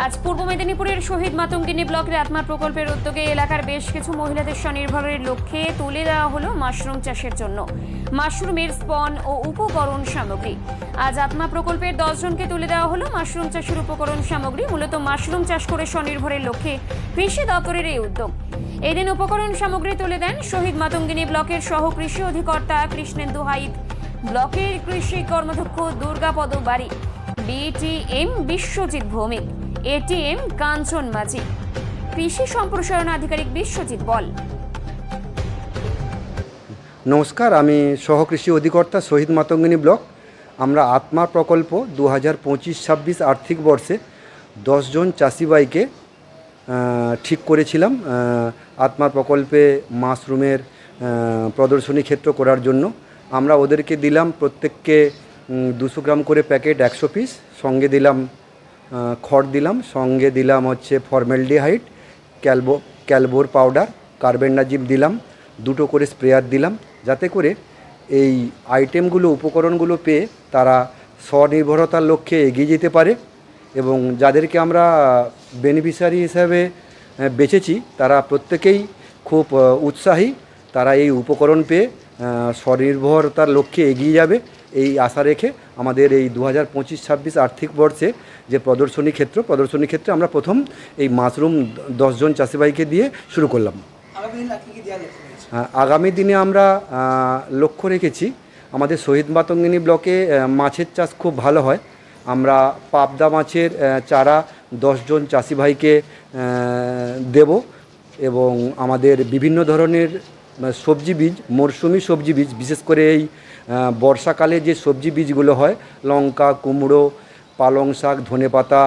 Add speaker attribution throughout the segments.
Speaker 1: আজ পূর্ব মেদিনীপুরের শহীদ মাতঙ্গিনী ব্লকের আত্মা প্রকল্পের উদ্যোগে এলাকার বেশ কিছু মহিলাদের স্বনির্ভরের লক্ষ্যে তুলে দেওয়া হলো মাশরুম চাষের জন্য। মাশরুমের স্পন ও উপকরণ সামগ্রী। আজ আত্মা প্রকল্পের দশজনকে তুলে দেওয়া হলো মাশরুম চাষের উপকরণ সামগ্রী। মূলত মাশরুম চাষ করে স্বনির্ভরের লক্ষ্যে কৃষি দপ্তরের এই উদ্যোগ। এদিন উপকরণ সামগ্রী তুলে দেন শহীদ মাতঙ্গিনী ব্লকের সহ কৃষি অধিকর্তা কৃষ্ণেন্দু হাইত। ব্লকের কৃষি কর্মাধ্যক্ষ দুর্গাপদ বাড়ি। বিটিএম বিশ্বজিৎ ভৌমিক। এটিএম কাঞ্চন মাঝি, কৃষি সম্প্রসারণ আধিকারিক বিশ্বজিৎ বল।
Speaker 2: নমস্কার, আমি সহকৃষি অধিকর্তা শহীদ মাতঙ্গিনী ব্লক। আমরা আত্মা প্রকল্প দু হাজার পঁচিশ ছাব্বিশ আর্থিক বর্ষে দশজন চাষিবাইকে ঠিক করেছিলাম আত্মা প্রকল্পে মাশরুমের প্রদর্শনী ক্ষেত্র করার জন্য। আমরা ওদেরকে দিলাম প্রত্যেককে দুশো গ্রাম করে প্যাকেট একশো পিস, সঙ্গে দিলাম খড় দিলাম, সঙ্গে দিলাম হচ্ছে ফর্মেলডিহাইড, ক্যালবো, ক্যালবোর পাউডার, কার্বেন্ডাজিম দিলাম, দুটো করে স্প্রেয়ার দিলাম, যাতে করে এই আইটেমগুলো, উপকরণগুলো পেয়ে তারা স্বনির্ভরতার লক্ষ্যে এগিয়ে যেতে পারে এবং যাদেরকে আমরা বেনিফিশিয়ারি হিসাবে বেছেছি, তারা প্রত্যেকেই খুব উৎসাহী, তারা এই উপকরণ পেয়ে স্বনির্ভরতার লক্ষ্যে এগিয়ে যাবে। এই আশা রেখে আমাদের এই দু হাজার পঁচিশ ছাব্বিশ আর্থিক বর্ষে যে প্রদর্শনী ক্ষেত্র প্রদর্শনী ক্ষেত্রে আমরা প্রথম এই মাশরুম দশজন চাষিভাইকে দিয়ে শুরু করলাম।
Speaker 3: আগামী দিন
Speaker 2: আগামী দিনে আমরা লক্ষ্য রেখেছি আমাদের শহীদ মাতঙ্গিনী ব্লকে মাছের চাষ খুব ভালো হয়। আমরা পাবদা মাছের চারা দশজন চাষি ভাইকে দেব এবং আমাদের বিভিন্ন ধরনের সবজি বীজ, মরশুমি সবজি বীজ, বিশেষ করে এই বর্ষাকালে যে সবজি বীজগুলো হয়, লঙ্কা, কুমড়ো, পালং শাক ধনেপাতা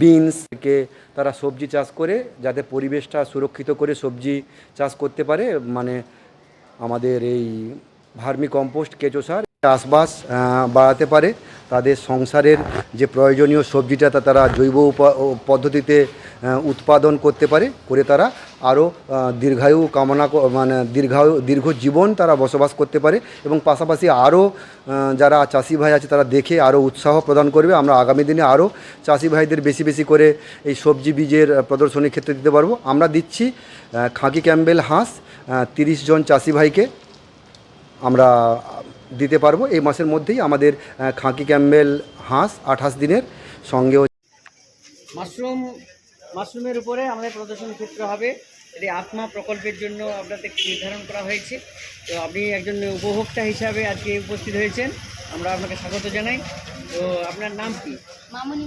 Speaker 2: বিনস থেকে তারা সবজি চাষ করে, যাতে পরিবেশটা সুরক্ষিত করে সবজি চাষ করতে পারে মানে আমাদের এই ভার্মি কম্পোস্ট, কেঁচো সার চাষবাস বাড়াতে পারে। তাদের সংসারের যে প্রয়োজনীয় সবজিটা তা তারা জৈব পদ্ধতিতে উৎপাদন করতে পারে, করে তারা আরও দীর্ঘায়ু কামনা মানে দীর্ঘায়ু, দীর্ঘ জীবন তারা বসবাস করতে পারে এবং পাশাপাশি আরও যারা চাষি ভাই আছে তারা দেখে আরও উৎসাহ প্রদান করবে। আমরা আগামী দিনে আরও চাষি ভাইদের বেশি বেশি করে এই সবজি বীজের প্রদর্শনীর ক্ষেত্রে দিতে পারব। আমরা দিচ্ছি খাঁকি ক্যাম্বেল হাঁস তিরিশ জন চাষি ভাইকে আমরা দিতে পারব। এই মাসের মধ্যেই আমাদের খাঁকি ক্যাম্বেল হাঁস আঠাশ দিনের সঙ্গে
Speaker 3: মাশরুম মাশরুমের উপরে আমাদের প্রদর্শন ক্ষেত্র হবে। এটি আত্মা প্রকল্পের জন্য আপনাদের নির্ধারণ করা হয়েছে। তো আপনি একজন উপভোক্তা হিসাবে আজকে উপস্থিত হয়েছেন। আমরা আপনাকে স্বাগত জানাই। তো আপনার নাম কি?
Speaker 4: মামুনি